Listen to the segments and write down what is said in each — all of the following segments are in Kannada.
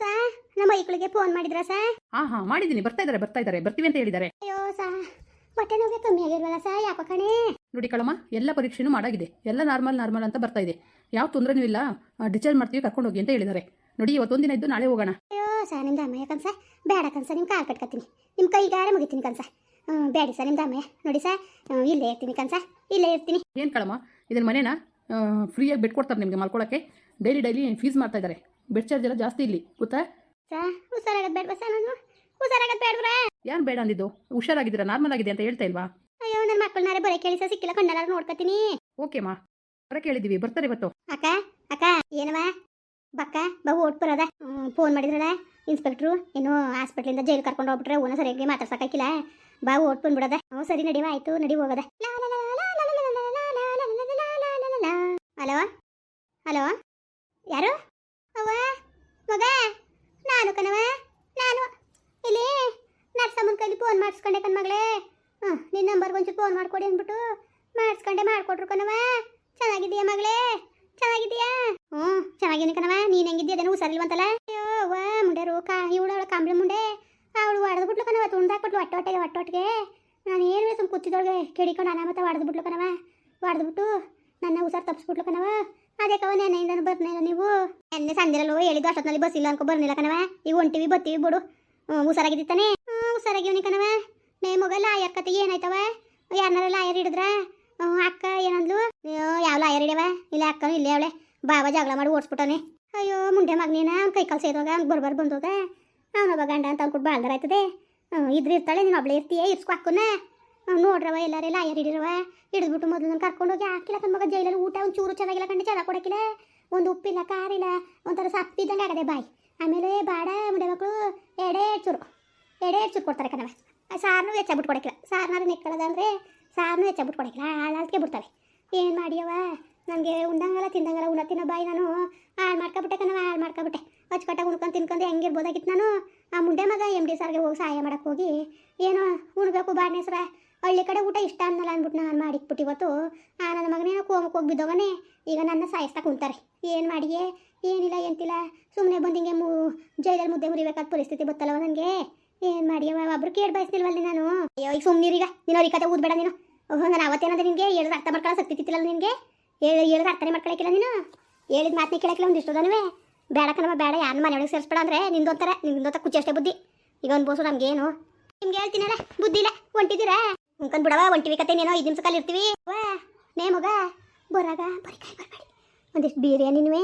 ಸಾ ನಮ್ಮ ಮೈಗಳಿಗೆ ಫೋನ್ ಮಾಡಿದ್ರ ಸಾ? ಹಾ ಹಾ ಮಾಡಿದ್ದೀನಿ. ಬರ್ತಾ ಇದ್ದಾರೆ ಬರ್ತಾ ಇದ್ದಾರೆ ಬರ್ತೀವಿ ಅಂತ ಹೇಳಿದ್ದಾರೆ. ಅಯ್ಯೋ ಸಾ ಹೊಟ್ಟೆ ನೋವೇ ಕಮ್ಮಿ ಆಗಿಲ್ವಲ್ಲ ಸಾ ಯಾಕ ಕಣೆ? ನೋಡಿ ಕಳಮ್ಮ ಎಲ್ಲ ಪರೀಕ್ಷೆನೂ ಮಾಡಾಗಿದೆ. ಎಲ್ಲ ನಾರ್ಮಲ್ ನಾರ್ಮಲ್ ಅಂತ ಬರ್ತಾ ಇದೆ. ಯಾವ ತೊಂದರೆನೂ ಇಲ್ಲ. ಡಿಸ್ಚಾರ್ಜ್ ಮಾಡ್ತೀವಿ ಕರ್ಕೊಂಡು ಹೋಗಿ ಅಂತ ಹೇಳಿದ್ದಾರೆ. ನೋಡಿ ಇವತ್ತೊಂದಿನ ಇದ್ದು ನಾಳೆ ಹೋಗೋಣ. ಅಯ್ಯೋ ಸಾ ನಿಮ್ದು ಅಮ್ಮಯ್ಯ ಕನ್ಸ ಬೇಡ ಕನ್ಸ ನಿಮ್ಮ ಕಾಲು ಕಟ್ಕೊತೀನಿ ನಿಮ್ಮ ಕೈಗಾರ ಮುಗಿತೀನಿ ಕನ್ಸ ಬೇಡಿ ಸರ್ ನಿಮ್ದು ಅಮ್ಮಯ್ಯ. ನೋಡಿ ಸಾ ಇಲ್ಲೇ ಇರ್ತೀನಿ ಕನ್ಸ ಇಲ್ಲೇ ಇರ್ತೀನಿ. ಏನು ಕಳಮ್ಮ ಇದನ್ನ ಮನೇನ? ಫ್ರೀಯಾಗಿ ಬಿಟ್ಕೊಡ್ತಾರೆ ನಿಮಗೆ ಮಲ್ಕೊಳ್ಳೋಕ್ಕೆ ಡೈಲಿ ಡೈಲಿ ಫೀಸ್ ಮಾಡ್ತಾ ಇದ್ದಾರೆ. ಬೆಡ್ ಚಾರ್ಜ್ ಎಲ್ಲ ಜಾಸ್ತಿ ಇಲ್ಲಿ ಗೊತ್ತಾ ಸಾ ಹುಷಾರಾಗದ್ ಬೇಡ ಸಾ ನಾನು ಹುಷಾರಾಗದ್ ಬೇಡವ್ರಾ ಯಾರು ಬೇಡ ಅಂದಿದ್ದು ಹುಷಾರಾಗಿದ್ದೀರಾ ನಾರ್ಮಲ್ ಆಗಿದೆ ಅಂತ ಹೇಳ್ತಾ ಇಲ್ವಾ ಅಯ್ಯೋ ನನ್ನ ಮಕ್ಕಳನ್ನಾರೆ ಬರೀ ಕೇಳಿ ಸಿಕ್ಕಿಲ್ಲ ಕಣ್ಣೆಲ್ಲ ನೋಡ್ಕೊತೀನಿ ಓಕೆ ಮಾ ಬರ ಕೇಳಿದೀವಿ ಬರ್ತಾರೆ ಇವತ್ತು ಅಕ್ಕ ಅಕ್ಕ ಏನವ ಬಕ್ಕ ಬಾ ಓಟ್ ಬರೋದ ಫೋನ್ ಮಾಡಿದ್ರಲ್ಲ ಇನ್ಸ್ಪೆಕ್ಟ್ರು ಏನು ಹಾಸ್ಪಿಟ್ಲಿಂದ ಜೈಲು ಕರ್ಕೊಂಡು ಹೋಗ್ಬಿಟ್ರೆ ಓನ ಸರಿಯಾಗಿ ಮಾತಾಡ್ಸಕ್ಕಾಗಿಲ್ಲ ಬಾ ಓಟ್ ಬಂದ್ಬಿಡದ ಹ್ಞೂ ಸರಿ ನಡಿವ ಆಯ್ತು ನಡಿ ಹೋಗದ ಹಲೋ ಹಲೋ ಯಾರು ಮಗ, ನಾನು ಕಣವ ನಾನು. ಇಲ್ಲಿ ನರ್ಸಮ್ಮನ ಕೈಲಿ ಫೋನ್ ಮಾಡಿಸ್ಕೊಂಡೆ ಕಣ್ ಮಗಳೇ ಹ್ಞೂ ನಿನ್ನ ನಂಬರ್ಗೆ ಒಂಚೂರು ಫೋನ್ ಮಾಡ್ಕೊಡಿ ಅಂದ್ಬಿಟ್ಟು ಮಾಡಿಸ್ಕೊಂಡೆ ಮಾಡ್ಕೊಟ್ರು ಕಣವ ಚೆನ್ನಾಗಿದೆಯಾ ಮಗಳೇ? ಚೆನ್ನಾಗಿದೆಯಾ ಹ್ಞೂ, ಚೆನ್ನಾಗಿನ ಕಣವ ನೀನು ಹೆಂಗಿದ್ದೀಯ? ಅದನ್ನು ಹುಷಾರಿಲ್ವಂತಲ್ಲ? ಅಯ್ಯೋ ವಾ ಮುಂಡೆ ರೋ ಕಾ ಇವಳು ಕಾಂಬ್ಳಿ ಮುಂಡೆ. ಅವಳು ಹೊಡೆದ್ಬಿಟ್ಲು ಕಣವ ತುಂಡಾಕ್ಬಿಟ್ಲು ಹೊಟ್ಟೆ ಹೊಟ್ಟೆಗೆ ಹೊಟ್ಟೆ ಹೊಟ್ಟೆಗೆ ನಾನು ಏನು ಸುಮ್ ಕೂತಿದ್ದೊಳಗೆ ಕೆಡಿಕೊಂಡು ಅನಾಮತ ಹೊಡೆದ್ಬಿಟ್ಲು ಕಣವ ಹೊಡೆದ್ಬಿಟ್ಟು ನನ್ನ ಹುಷಾರು ತಪ್ಪಿಸ್ಬಿಟ್ಲು ಕಣವ ಅದೇ ಕವ ನೆನೆಯಿಂದ ಬರ್ನಿಲ್ಲ ನೀವು. ಎಣ್ಣೆ ಸಂಜೆರಲ್ಲೋ ಹೇಳಿದ್ದು ಅಷ್ಟೊತ್ತಿನಲ್ಲಿ ಬಸ್ ಇಲ್ಲ ಅನ್ಕೊ ಬರ್ನಿಲ್ಲ ಕಣವ ಈಗ ಹೊಂಟಿವಿ ಬತ್ತೀವಿ ಬಿಡು. ಹುಷಾರಾಗಿದ್ದಾನೆ ಹ್ಞೂ ಹುಷಾರಾಗಿವ್ನಿ ಕಣವ ನೇ ಮಗ ಲಾಯರ್ ಕತೆ ಏನಾಯ್ತವ ಯಾರನ್ನಾರ ಲಾಯರ್ ಹಿಡಿದ್ರ? ಅಕ್ಕ ಏನಂದ್ಲು? ಯಾವ ಲಾಯರ್ ಹಿಡ್ಯವ ಇಲ್ಲ ಅಕ್ಕನು ಇಲ್ಲೇ ಅವಳೆ. ಬಾಬಾ ಜಗಳ ಮಾಡಿ ಓಡಿಸ್ಬಿಟ್ಟವನೆ. ಅಯ್ಯೋ, ಮುಂಡೆ ಮಗನೇನ? ಅವ್ನ ಕೈ ಕಾಲು ಸೇರುವಾಗ ಅವ್ನು ಬರ್ಬಾರ್ ಬಂದೋಗ ಅವನೊಬ್ಬ ಗಂಡ ಅಂತ ಅಂದ್ಬಿಟ್ಟು ಬಾಳ್ದಾರ ಆಯ್ತದೆ ಇದ್ರ ಇರ್ತಾಳೆ, ನೀನು ಒಬ್ಳೆ ಇರ್ತೀಯ? ಇರ್ಸ್ಕೊ ಅಕ್ಕನ. ನೋಡ್ರವ ಎಲ್ಲಾರೇ ಲಾಯರ್ ಹಿಡಿರವ ಹಿಡಿದ್ಬಿಟ್ಟು ಮೊದಲು ನಾನು ಕರ್ಕೊಂಡೋಗಿ ಹಾಕಿಲ್ಲ ಕಣ್ ಮಗ ಜೈಲಲ್ಲಿ ಊಟ, ಒಂದು ಚೂರು ಚೆನ್ನಾಗಿಲ್ಲ ಕಂಡು ಚೆನ್ನಾಗಿ ಕೊಡಕ್ಕಿಲ್ಲ ಒಂದು ಉಪ್ಪಿಲ್ಲ, ಕಾರಿಲ್ಲ, ಒಂಥರ ಸಪ್ಪಿದ್ದಂಗೆ ಆಗದೆ ಬಾಯಿ. ಆಮೇಲೆ ಬಾಡ, ಮುಂಡೆ ಮಕ್ಕಳು ಎಡೆ ಚೂರು ಎಡೆ ಚೂರು ಕೊಡ್ತಾರೆ ಕಣವ ಸಾರನು ಹೆಚ್ಚಾಗ್ಬಿಟ್ಟು ಕೊಡಕ್ಕಿಲ್ಲ ಸಾರನಾರು ನೆಕ್ಕಳದ ಸಾರ್ನು ಹೆಚ್ಚ ಹೆಚ್ಚಾಗ್ಬಿಟ್ಟು ಕೊಡಕ್ಕಿಲ್ಲ ಹಾಳಾಳ್ಕೆ ಬಿಡ್ತವೆ ಏನು ಮಾಡಿಯವ ನನಗೆ ಉಂಡಂಗಲ್ಲ, ತಿಂದಂಗಲ್ಲ ಉಣ ತಿನ್ನೋ ಬಾಯಿ ನಾನು. ಹಾಳು ಮಾಡ್ಕೊಬಿಟ್ಟೆ ಕಣವ ಹಾಳು ಮಾಡ್ಕೊಬಿಟ್ಟೆ. ಅಚ್ಚುಕಟ್ಟಾಗಿ ಉಣ್ಕೊಂಡು ತಿನ್ಕೊಂಡು ಹೆಂಗಿರ್ಬೋದಾಗಿತ್ತು ನಾನು? ಆ ಮುಂಡೆ ಮಗ ಎಂ ಡಿ ಸರ್ಗೆ ಹೋಗಿ ಸಹಾಯ ಮಾಡೋಕ್ಕೆ ಹೋಗಿ ಏನೋ ಉಣ್ಬೇಕು ಬಾಡ್ನೆ ಹಳ್ಳಿ ಕಡೆ ಊಟ ಇಷ್ಟ ಅನ್ನಲ್ಲ ಅಂದ್ಬಿಟ್ಟು ನಾನು ಮಾಡಿಕ್ಬಿಟ್ಟು ಇವತ್ತು ಆ, ನನ್ನ ಮಗನೇನೋ ಕೋಮಕ್ಕೆ ಹೋಗಿ ಬಿದ್ದವನೇ, ಈಗ ನನ್ನ ಸಾಯಿಸ್ತಾ ಕುಂತಾರೆ. ಏನು ಮಾಡಿಯೇ? ಏನಿಲ್ಲ, ಎಂತಿಲ್ಲ. ಸುಮ್ಮನೆ ಬಂದು ಹಿಂಗೆ ಮು ಜೈಲಲ್ಲಿ ಮುದ್ದೆ ಮುರಿಬೇಕಾದ ಪರಿಸ್ಥಿತಿ ಬತ್ತಲ್ಲವ ನನಗೆ ಏನು ಮಾಡಿ ಒಬ್ರು ಕೇಳಿ ಬಯಸ್ತಿಲ್ವಲ್ಲಿ ನಾನು. ಅಯ್ಯೋ ಈಗ. ಸುಮ್ಮನಿರೀಗ ನೀನು ಅವ್ರಿಗೆ ಕತೆ ಊದ್ಬೇಡ ನೀನು. ಓಹೋ, ನಾನು ಅವತ್ತೇನಂದ್ರೆ ನಿನಗೆ? ಹೇಳಿದ ಅರ್ಥ ಮಾಡ್ಕೊಳ್ಳೋ ಸತ್ತಿತ್ತಿಲ್ಲ ತಿತ್ತಿಲ್ಲ ನಿನಗೆ? ಹೇಳಿ ಹೇಳಿದ್ರೆ ಅರ್ಥನೇ ಮಾಡ್ಕೊಳಕಿಲ್ಲ ನೀನು? ಹೇಳಿದ ಮಾತನ್ನ ಕೇಳಕ್ಕಿಲ್ಲ ಒಂದಿಷ್ಟು ಅದಾನವೇ ಬೇಡ ಕಣವ ಬೇಡ ಯಾರನ್ನ ಮನೆಯೊಳಗೆ ಸೇರಿಸ್ಬೇಡ ಅಂದರೆ ನಿಂದೊಂಥರ, ನಿಂದೊಂಥ ಕುಚ್ಚಿ ಅಷ್ಟೇ ಬುದ್ಧಿ. ಈಗ ಒಂದು ಬೋಸು ನಮಗೇನು? ನಿಮ್ಗೆ ಹೇಳ್ತೀನಲ್ಲ, ಬುದ್ಧಿ ಇಲ್ಲ ಹೊಂಟಿದ್ದೀರಾ ಉಂಕಂದ್ ಬಿಡವ ಒಂಟಿವಿ ಕತೆ ನೀನೋ ಐದು ನಿಮಿಷ ಕಾಲ ಇರ್ತೀವಿ. ವಾ, ನೇ ಮಗ, ಬರಾಗ, ಬರೀ ಕಾಯಿ ಬರಬೇಡಿ ಒಂದಿಷ್ಟು ಬಿರಿಯಾನಿನೂ,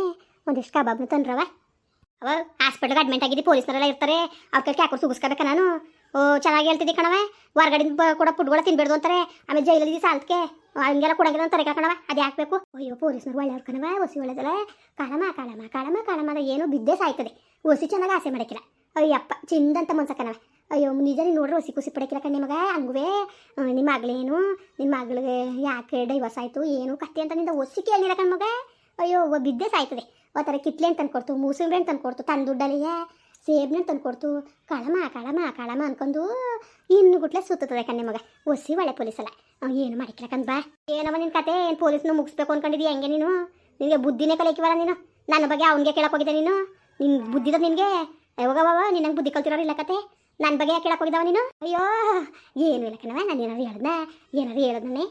ಒಂದಿಷ್ಟು ಕಬಾಬ್ನು ತಂದ್ರವ. ಅವ ಹಾಸ್ಪಿಟ್ಲ್ಗೆ ಅಡ್ಮಿಟ್ ಆಗಿದ್ದು ಪೊಲೀಸ್ನರೆಲ್ಲ ಇರ್ತಾರೆ. ಅವ್ರ ಕೈಗೆ ಹಾಕೊಂಡು ಸುಗಿಸ್ಕೋಬೇಕ ನಾನು? ಓ, ಚೆನ್ನಾಗಿ ಹೇಳ್ತಿದ್ದೆ ಕಣವೆ ಹೊರಗಡೆಯಿಂದ ಕೂಡ ಫುಡ್ಗಳ ತಿನ್ಬೇಡ್ದು ಅಂತಾರೆ. ಆಮೇಲೆ ಜೈಲಲ್ಲಿ ಸಾಲ್ತ್ಕೆ ಹಂಗೆಲ್ಲ ಕೊಡಂಗಿಲ್ಲ ಅಂತ ತರಕ ಕಣವ ಅದು ಹಾಕ್ಬೇಕು ಅಯ್ಯೋ, ಪೊಲೀಸ್ನವ್ರು ಒಳ್ಳೆಯವ್ರು ಕಣವ ಒಸಿ ಒಳ್ಳೆದಲ್ಲ. ಕಾಳಮ ಕಾಳಮ ಕಾಳಮ ಕಾಳಮ ಏನು ಏನೋ ಬಿದ್ದೇ ಸಾಯ್ತದೆ. ಒಸಿ ಚೆನ್ನಾಗಿ ಆಸೆ ಮಾಡಕ್ಕಿಲ್ಲ ಅಯ್ಯಪ್ಪ, ಚಿಂದಂತ ಮನ್ಸ ಕಣವ ಅಯ್ಯೋ ನಿಜ ನೋಡ್ರಿ ಒಸಿ ಖುಷಿ ಪಡಕಿರಕ ಕಣ್ಣೆ ಮಗ ಹಂಗುವೆ ನಿಮ್ಮ ಮಗಳೇನು? ನಿಮ್ಮ ಮಗಳಿಗೆ ಯಾಕೆ ಡೈವರ್ಸ್ ಆಯಿತು? ಏನು ಕತ್ತೆ ಅಂತ ನಿಂದ ಒಸಿ ಕೇಳಿರಕ ನಮಗೆ? ಮಗ ಅಯ್ಯೋ ಒಬ್ಬ ಬಿದ್ದೆ ಸಾಯ್ತದೆ. ಥರ ಕಿತ್ಲೆ ಅಂತ ತಂದ್ಕೊಡ್ತು ಮೂಸಂಬೆ ಅಂತ ತಂದ್ಕೊಡ್ತು ತನ್ನ ದುಡ್ಡಲ್ಲಿಯೇ ಸೇಬ್ನ ತಂದ್ಕೊಡ್ತು. ಕಳಮ ಕಳಮ ಕಳಮ ಅನ್ಕೊಂಡು ಇನ್ನು ಗುಟ್ಲೆ ಸುತ್ತದೆ ಕಣ್ಣೆ ಮಗ ಒಸಿ ಒಳ್ಳೆ ಪೊಲೀಸಲ್ಲ ಏನು ಮಾಡಿಕ್ಲಕಂದ್ ಬಾ ಏನವ ನಿನ್ನ ಕತೆ? ಏನು ಪೊಲೀಸ್ನ ಮುಗಿಸ್ಬೇಕು ಅನ್ಕೊಂಡಿದ್ದೀಯ ಹೆಂಗೆ ನೀನು? ನಿನಗೆ ಬುದ್ಧಿನೇ ಕಲಿಕಿವಲ್ಲ ನೀನು? ನನ್ನ ಬಗ್ಗೆ ಅವನಿಗೆ ಕೇಳಕ್ಕೆ ಹೋಗಿದ್ದೆ ನೀನು? ನಿನ್ನ ಬುದ್ಧಿದ ನಿನಗೆ? ಯಾವಾಗವ ನಿನಗೆ ಬುದ್ಧಿ ಕಲ್ತಿರೋರು ಕತೆ. ನನ್ನ ಬಗ್ಗೆ ಯಾಕೆ ಕೇಳಕ್ಕೆ ಹೋಗಿದ್ದಾವ ನೀನು? ಅಯ್ಯೋ, ಏನು ಇಲ್ಲ ಕಣವ ನಾನು ಏನಾರು ಹೇಳ್ದೆ ಏನಾರು ಹೇಳೋದನ್ನೇ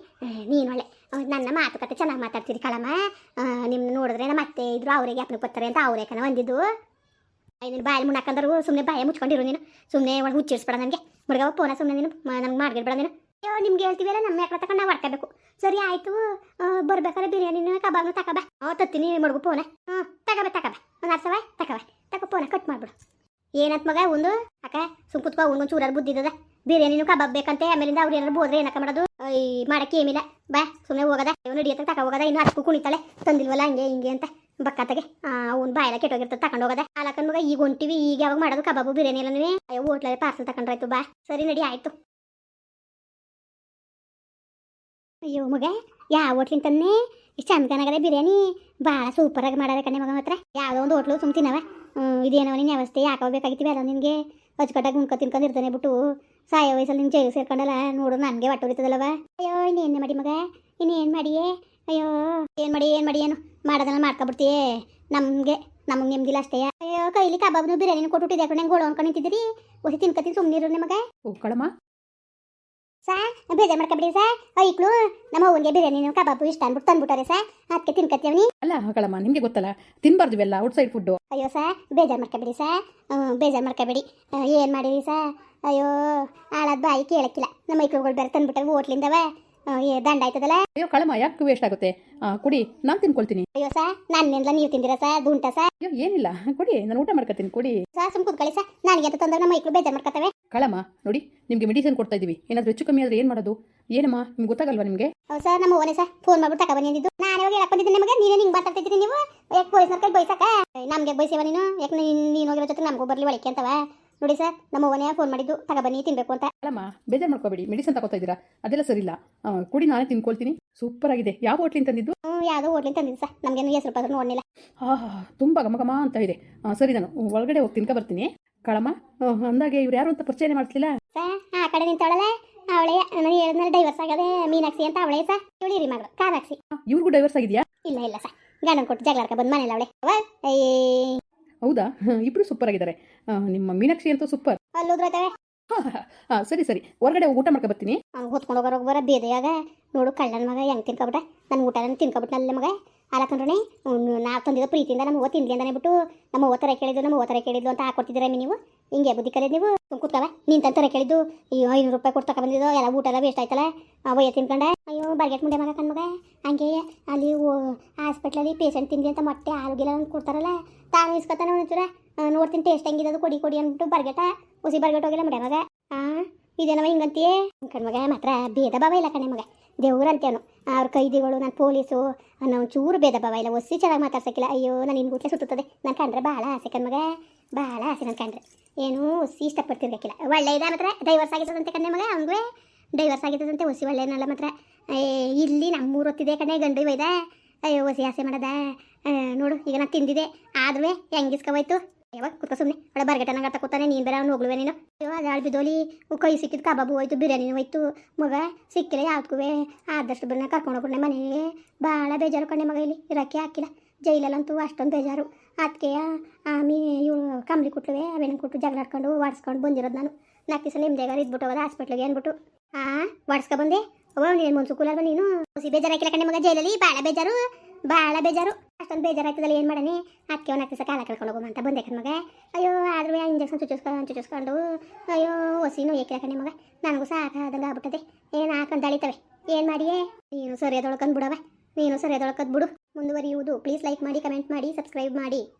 ನೀನು ಒಳ್ಳೆ ನನ್ನ ಮಾತುಕತೆ ಚೆನ್ನಾಗಿ ಮಾತಾಡ್ತೀರಿ ಕಳಮ್ಮ. ನಿಮ್ಮ ನೋಡಿದ್ರೆ ನಮ್ಮ ಅತ್ತೆ ಇದ್ರು ಅವ್ರಿಗೆ ಅಪ್ಪನ ಬರ್ತಾರೆ ಅಂತ ಅವರೇ ಕಣ ಬಂದಿದ್ದು ನೀನು ಬಾಯಲ್ಲಿ ಮುಣ್ಣಾಕಂದ್ರು ಸುಮ್ಮನೆ ಬಾಯ ಮುಚ್ಕೊಂಡಿರು ನೀನು. ಸುಮ್ಮನೆ ಒಳಗೆ ಹುಚ್ಚಿಡ್ಸ್ಬೇಡ ನನಗೆ. ಮುರುಗವ ಪೋನ ಸುಮ್ಮನೆ ನೀನು. ನಮ್ಗೆ ಮಾಡ್ಗಿಡ್ಬೇಡ ನೀನು. ಅಯ್ಯೋ, ನಿಮ್ಗೆ ಹೇಳ್ತೀವಲ್ಲ ನಮ್ಮ ಯಾಕೆ ತಗೊಂಡು ನಾವು ಮಾಡ್ಕೋಬೇಕು ಸರಿ, ಆಯಿತು. ಬರ್ಬೇಕಾದ್ರೆ ಬಿರಿಯಾನಿನ ಕಬಾಬ್ನು ತಗೋಬಾ ಹ್ಞೂ ತತ್ತೀನಿ, ಮಡ್ಗು ಪೋನ. ಹ್ಞೂ ತಗೋಬ ಬಾ ಒಂದು ಅರ್ಸವ ತಗೋಬ ತಗೋ ಪೋನ, ಕಟ್ ಮಾಡ್ಬಿಡು. ಏನಂತ ಮಗ ಒಂದು ಅಕ್ಕ, ಸುಮ್ ಕುತ್ಕೋ ಒಂದು ಚೂರಾರು ಬುದ್ಧಿದ ಬಿರಿಯಾನಿನೂ ಕಬಾಬ್ ಬೇಕಂತೆ, ಆಮೇಲಿಂದ ಅವ್ರು ಏನಾರು ಬೋದ್ರೆ ಏನಕ್ಕ ಮಾಡೋದು? ಈ ಮಾಡಕ್ಕೆ ಏಮಿಲ್ಲ ಬಾ ಸುಮ್ಮನೆ ಹೋಗದ. ಇವನು ನಡಿಯತ್ತ ತಕ ಹೋಗದ, ಇನ್ನು ಅಷ್ಟು ಕುಣಿತಾಳೆ. ತಂದಿಲ್ವಲ್ಲ, ಹಂಗೆ ಹಿಂಗೆ ಅಂತ. ಬಕ್ಕತ್ತಗೆ ಅವ್ನು ಬಾಯಲ್ಲ ಕೆಟ್ಟೋಗಿರ್ತದೆ, ತಕೊಂಡು ಹೋಗದ. ಆಲಕನ್ ಮಗ, ಈಗ ಹೊಂಟಿವಿ, ಈಗ ಯಾವಾಗ ಮಾಡೋದು? ಕಬಾಬು ಬಿರಿಯಾನಿ ಎಲ್ಲ ಅಯ್ಯೋ, ಹೋಟ್ಲಲ್ಲಿ ಪಾರ್ಸಲ್ ತಕೊಂಡ್ರಾಯ್ತು ಬಾ. ಸರಿ ನಡಿ, ಆಯ್ತು. ಅಯ್ಯೋ, ಮಗ ಯಾವ ಹೋಟ್ಲಿಂದ ತನ್ನೇ ಇಷ್ಟು ಚಂದಕನಾಗದೆ ಬಿರಿಯಾನಿ. ಭಾಳ ಸೂಪರಾಗಿ ಮಾಡಾರೆ ಕಣ್ಣೆ ಮಗ ಹತ್ರ. ಯಾವುದೋ ಒಂದು ಹೋಟ್ಲು ಸುಮ್ ತಿನ್ನವ. ಹ್ಮ್, ಇದೇನವ ನಿನ್ನ ವ್ಯವಸ್ಥೆ ಯಾಕೆ ಬೇಕಾಗಿತ್ತು ಅಲ್ಲ ನಿನಗೆ? ಅಚ್ಚುಕಟ್ಟಾಗಿ ಉಣ್ಕೊ ತಿನ್ಕೊಂಡು ಇರ್ತಾನೆ ಬಿಟ್ಟು. ಸಾಯೋ ವಯಸ್ಸಲ್ಲಿ ನಿನ್ನ ಜೈಲು ಸೇರ್ಕೊಂಡಲ್ಲ ನೋಡು ನನಗೆ ಹೊಟ್ಟೆ ಹೊಡಿತದಲ್ಲವ ಅಯ್ಯೋ ಇನ್ನೇನು ಮಾಡಿ ಮಗ? ಇನ್ನೇನು ಮಾಡಿಯೇ? ಅಯ್ಯೋ ಏನು ಮಾಡಿ ಏನು ಮಾಡಿ ಏನು? ಮಾಡೋದನ್ನ ಮಾಡ್ಕೊಬಿಡ್ತೀಯೇ? ನಮಗೆ ನಮಗೆ ನೆಮ್ಮದಿಲ್ಲ ಅಷ್ಟೇ. ಅಯ್ಯೋ ಕೈಲಿ ಕಬಾಬ್ನು ಬಿರಿಯಾನಿ ಕೊಟ್ಟು ಯಾಕಂದ್ರೆ ನಂಗೆ ಗೋಳು ಅನ್ಕೊಂಡು ನಿಂತಿದ್ದೀರಿ? ಒಸಿ ತಿನ್ಕತೀನಿ ಸುಮ್ಮನಿರು ನಿಮಗೆ ಓ ಕಳಮ್ಮ ಸಾ ಬೇಜಾರು ಮಾಡ್ಕೊಬಿಡಿ ಸಾ. ಐಕ್ಳು ನಮ್ಮ ಅವ್ವನಿಗೆ ಬಿರಿಯಾನಿ ಕಬಾಬು ಇಷ್ಟ ಅಂದ್ಬಿಟ್ಟು ತಂದ್ಬಿಟ್ಟಾರೆ ಸಾ. ಅದಕ್ಕೆ ತಿನ್ಕತ್ತೀವಿ ಅಲ್ಲ ಕಳಮ್ಮ ನಿಮಗೆ ಗೊತ್ತಲ್ಲ ತಿನ್ಬಾರ್ದು ಇವೆಲ್ಲ ಔಟ್ಸೈಡ್ ಫುಡ್ಡು ಅಯ್ಯೋ ಸಾ ಬೇಜಾರು ಮಾಡ್ಕೊಬಿಡಿ ಸಾ. ಬೇಜಾರು ಮಾಡ್ಕೊಬೇಡಿ. ಏನು ಮಾಡಿರಿ ಸಾ? ಅಯ್ಯೋ ಆಳದ ಬಾಯಿ ಕೇಳಕ್ಕಿಲ್ಲ. ನಮ್ಮ ಐಕ್ಳುಗಳು ಬೇರೆ ತಂದ್ಬಿಟ್ಟವೆ ಹೋಟ್ಲಿಂದವ. ಏ ದಂಡ ಆಯ್ತದಲ್ಲ? ಅಯ್ಯೋ ಕಳಮ್ಮ ಯಾಕೆ ವೇಸ್ಟ್ ಆಗುತ್ತೆ? ಕುಡಿ ನಾನು ತಿನ್ಕೊಳ್ತೀನಿ. ಅಯ್ಯೋ ಸಾ ನನ್ನೆಲ್ಲ ನೀವು ತಿಂದಿರ ಸಾ ದುಂಟ ಸಾ? ಅಯ್ಯೋ ಏನಿಲ್ಲ. ಕುಡಿ ನಾನು ಊಟ ಮಾಡ್ಕೊತೀನಿ ಕುಡಿ. ಸಾ ಸುಮ್ ಕೂತ್ಕೊಳ್ಳಿ ಸಾ. ನನಗೆ ಅಂತ ತಂದಾಗ ನಮ್ಮ ಮೈಕ್ಳು ಬೇಜಾರು ಮಾಡ್ಕೊತವೆ. ಕಳಮ್ಮ ನೋಡಿ ನಿಮಗೆ ಮೆಡಿಸಿನ್ ಕೊಡ್ತಾ ಇದೀವಿ. ಏನಾದರೂ ಹೆಚ್ಚು ಕಮ್ಮಿ ಆದ್ರೆ ಏನು ಮಾಡೋದು? ಏನಮ್ಮ ನಿಮ್ಗೆ ಗೊತ್ತಾಗಲ್ವಾ ನಿಮಗೆ? ಹೌದು ಸರ್ ನಮ್ಮ ಓನೆ ಸರ್ ಫೋನ್ ಮಾಡ್ಬಿಟ್ಟು ತಕ ಬಂದಿದ್ದು ನಾನು ಇವಾಗ ಹೇಳಕ್ ಬಂದಿದ್ದೆ ನಿಮಗೆ ನೀನೇ ಹಿಂಗೆ ಮಾತಾಡ್ತಿದ್ದೀರಿ ನೀವು? ಯಾಕೆ ಪೊಲೀಸ್ ಕೈ ಬೈಸಕ ನಮಗೆ ಬೈಸಿವ ನೀನು? ಯಾಕೆ ನೀನು ಹೋಗಿರೋ ಜೊತೆ ನಮಗೂ ಬರಲಿ ಒಳಕ್ಕೆ ಅಂತವ? ನೋಡಿ ಸರ್ ನಮ್ಮ ಓನೆ ಫೋನ್ ಮಾಡಿದ್ದು? ತಕ ಬನ್ನಿ ತಿನ್ಬೇಕು ಅಂತ. ಕಳಮ್ಮ ಬೇಜಾರು ಮಾಡ್ಕೋಬೇಡಿ. ಮೆಡಿಸಿನ್ ತಗೋತಾ ಇದ್ದೀರಾ? ಅದೆಲ್ಲ ಸರಿ ಇಲ್ಲ. ಕುಡಿ ನಾನೇ ತಿನ್ಕೊಳ್ತೀನಿ. ಸೂಪರ್ ಆಗಿದೆ. ಯಾವ ಹೋಟ್ಲಿಂದ ತಂದಿದ್ದು? ಹ್ಞೂ ಯಾವುದೋ ಹೋಟ್ಲಿಂದ ತಂದಿದ್ದು ಸರ್. ನಮಗೇನು ಹೆಸರು ಪಾತ್ರ ನೋಡಲಿಲ್ಲ ಆಹಾ ತುಂಬಾ ಘಮ ಘಮ ಅಂತ ಇದೆ. ಸರಿ ನಾನು ಒಳಗಡೆ ಹೋಗಿ ತಿನ್ಕೊ ಬರ್ತೀನಿ. ಕಳಮ್ಮ? ಅಂದಾಗ ಇವ್ರು ಯಾರು ಅಂತ ಪರಿಚಯನೇ ಮಾಡ್ತಿಲ್ಲ ಸರ್ ಆ ಕಡೆ ನಿಂತವಳಲ್ಲ ಅವಳೇ ನಾನು ಹೇಳಿದ್ಮೇಲೆ ಡೈವರ್ಸ್ ಆಗದೆ ಮೀನಾಕ್ಷಿ ಅಂತ ಅವಳೇ ಸರ್ ಇವಳಿರಿ ಮಗಳು ಕಾಮಾಕ್ಷಿ. ಇವ್ರಿಗೂ ಡೈವರ್ಸ್ ಆಗಿದೆಯಾ? ಇಲ್ಲ ಇಲ್ಲ ಸರ್ ಗಂಡನ ಕೊಟ್ಟು ಜಗಳ ಬಂದು ಮನೇಲಿ ಅವಳೆ. ಅವ ಹೌದಾ? ಇಬ್ಬರು ಸೂಪರ್ ಆಗಿದ್ದಾರೆ. ನಿಮ್ಮ ಮೀನಾಕ್ಷಿ ಅಂತೂ ಸೂಪರ್ ಅಲ್ಲಿ ಹಾಂ ಸರಿ ಸರಿ. ಹೊರಗಡೆ ಊಟ ಮಾಡ್ಕೊ ಬರ್ತೀನಿ. ಹೊತ್ಕೊಂಡು ಹೋಗೋರು ಬರ ಬೇದೆಯಾಗ ನೋಡು ಕಳ್ಳನ ಮಗ ಹೆಂಗ್ ತಿನ್ಕೊಬಿಟ್ಟ. ನನ್ ಊಟ ತಿನ್ಕೊಬಿಟ್ನಲ್ಲ ಮಗ. ಅಲ್ಲಕಂಡ್ರೆ ನಾವು ತಂದಿದ್ದು ಪ್ರೀತಿಯಿಂದ ನಮ್ಮ ಅವ್ವ ತಿಂದ್ಲಿ ಅಂತಾನೆ ಬಿಟ್ಟು ನಮ್ಮ ಓತರ ಕೇಳಿದ್ದು ನಮ್ಮ ಓತರ ಕೇಳಿದ್ದು ಅಂತ ಹಾಕೊಡ್ತಿದ್ದೀರ ನೀವು? ಹಿಂಗೆ ಬುದ್ಧಿ ಕಲಿಯೋದು ನೀವು? ಕೂತವೆ ನೀನು ತಂತರ ಕೇಳಿದ್ದು, ಈ ಐನೂರು ರೂಪಾಯಿ ತಕ ಬಂದಿದ್ದು, ಎಲ್ಲ ಊಟ ಎಲ್ಲ ವೇಸ್ಟ್ ಆಯ್ತಲ್ಲ? ಅವಯ್ಯ ತಿನ್ಕೊಂಡೆ, ಅಯ್ಯೋ, ಬರ್ಗೆಟ್ ಮುಂಡೆ ಮಗ ಕಣ್ಮಗ. ಹಂಗೆ ಅಲ್ಲಿ ಹಾಸ್ಪಿಟ್ಲಲ್ಲಿ ಪೇಷಂಟ್ ತಿಂದಿ ಅಂತ ಮೊಟ್ಟೆ ಆರೋಗ್ಯ ಅಂತ ಕೊಡ್ತಾರಲ್ಲ? ತಾನು ಇಸ್ಕೊತಾನೆ ಒಂಚೂರ ನೋಡ್ತೀನಿ ಟೇಸ್ಟ್ ಹೆಂಗಿರೋದು ಕೊಡಿ ಕೊಡಿ ಅಂದ್ಬಿಟ್ಟು ಬರ್ಗೆಟ ಹುಸಿ ಬರ್ಗೆಟ್ ಹೋಗಿಲ್ಲ ಮಡೆ ಮಗ. ಹಾಂ ಇದೇನವ ಹಿಂಗಂತೀಯೇ? ಕಣ್ಮಗ, ಮಾತ್ರ ಭೇದ ಭಾವ ಇಲ್ಲ ಕಣೆ ಮಗ ದೇವ್ರಂತೇನು. ಅವ್ರ ಕೈದಿಗಳು, ನಾನು ಪೊಲೀಸು ಅನ್ನೋ ಚೂರು ಭೇದ ಭಾವ ಇಲ್ಲ. ಒಸಿ ಚೆನ್ನಾಗಿ ಮಾತಾಡ್ಸಕ್ಕಿಲ್ಲ. ಅಯ್ಯೋ, ನಾನು ನಿನ್ನ ಗುಟ್ಲೆ ಸುತ್ತುತ್ತದೆ. ನಾನು ಕಂಡ್ರೆ ಭಾಳ ಆಸೆ ಕಣ್ಮಗ ಭಾಳ ಆಸೆ ನಾನು ಕಂಡ್ರೆ. ಏನು ಒಸಿ ಇಷ್ಟಪಡ್ತಿರ್ಬೇಕಿಲ್ಲ. ಒಳ್ಳೆ ಇದೆ ಮಾತ್ರ. ಡೈವರ್ಸ್ ಆಗಿದ್ದದಂತೆ ಕಣ್ಣೆ ಮಗ ಹಂಗೆ ಡೈವರ್ಸ್ ಆಗಿದ್ದದಂತೆ ಒಸಿ ಒಳ್ಳೆನಲ್ಲ ಮಾತ್ರ. ಇಲ್ಲಿ ನಮ್ಮೂರು ಹೊತ್ತಿದೆ ಕಣ್ಣೆ ಗಂಡು ಒಯ್ದ. ಅಯ್ಯೋ ಒಸಿ ಆಸೆ ಮಾಡದ. ನೋಡು, ಈಗ ನಾನು ತಿಂದಿದೆ. ಆದ್ರೂ ಹೆಂಗಿಸ್ಕೋಬೋಯ್ತು ಯಾವಾಗ ಕೂತ ಸುಮ್ಮನೆ ಒಳ್ಳೆ ಬರ್ಗಟನ ಕೂತಾನೆ, ನೀನು ಬೇರೆ ಅವ್ನು ಹೋಗ್ಲುವೆ ನೀನು. ಅದು ಆಳ್ ಬಿದ್ದೋಲಿ ಕೈ ಸಿಕ್ಕಿದ್ದು ಕಬಾಬು ಹೋಯ್ತು ಬಿರಿಯಾನಿನೂ ಹೋಯ್ತು. ಮಗ, ಸಿಕ್ಕಿಲ್ಲ ಯಾವ್ದಕ್ಕೂ ಆದಷ್ಟು ಬನ್ನ ಕರ್ಕೊಂಡು ಹೋಗ್ಬಿಡ್ನೆ ಮನೆಗೆ. ಭಾಳ ಬೇಜಾರು ಕಣ್ಣೆ ಮಗ ಇಲ್ಲಿ, ಇರೋಕ್ಕೆ ಹಾಕಿಲ್ಲ. ಜೈಲಲ್ಲಂತೂ ಅಷ್ಟೊಂದು ಬೇಜಾರು. ಅದಕ್ಕೆ ಆಮಿ, ಇವಳು ಕಂಬಳಿ ಕುಟ್ಲುವೆ ಅವೇನು ಕೊಟ್ಟು ಜಗಳ ಆಡ್ಕೊಂಡು ವಾಡ್ಸ್ಕೊಂಡು ಬಂದಿರೋದು ನಾನು. ನಾಲ್ಕು ದಿವಸ ನಿಮ್ದೇಗಾರ ಇದ್ಬಿಟ್ಟು ಹೋದ ಹಾಸ್ಪಿಟ್ಲಿಗೆ ಅಂದ್ಬಿಟ್ಟು. ಹಾಂ ಬಂದೆ. ಅವ್ವ ನೀನು ಮುನ್ಸು ಕೂಲಲ್ವ ನೀನು? ಬೇಜಾರು ಹಾಕಿಲ್ಲ ಕಣ್ಣೆ ಮಗ, ಜೈಲಲ್ಲಿ ಭಾಳ ಬೇಜಾರು. ಭಾಳ ಬೇಜಾರು. ಅಷ್ಟೊಂದು ಬೇಜಾರಾಗ್ತದಲ್ಲ ಏನು ಮಾಡನಿ ಅದಕ್ಕೆ ಒಂದು ದಿವಸ ಕಾಲ ಕಳ್ಕೊಂಡು ಹೋಗು ಅಂತ ಬಂದೆ ಮಗ. ಅಯ್ಯೋ, ಆದ್ರೂ ಇಂಜೆಕ್ಷನ್ ಚುಚ್ಚಿಸ್ಕೊಂಡು ಚುಚ್ಚಿಸ್ಕೊಂಡು, ಅಯ್ಯೋ ಹೊಸಿ ಏಕೆ ಕಣ್ಣೆ ಮಗ. ನನಗೂ ಸಾಕಾದಂಗೆ ಆಗ್ಬಿಟ್ಟದೆ. ಏನು ಹಾಕೊಂಡು ದಳಿತವೆ? ಏನು ಮಾಡಿಯೇ? ನೀನು ಸರಿಯಾದೊಳಕಂದು ಬಿಡವ ನೀನು ಸರಿಯಾದೊಳಕದ್ ಬಿಡು ಮುಂದುವರಿಯುವುದು. ಪ್ಲೀಸ್ ಲೈಕ್ ಮಾಡಿ ಕಮೆಂಟ್ ಮಾಡಿ ಸಬ್ಸ್ಕ್ರೈಬ್ ಮಾಡಿ.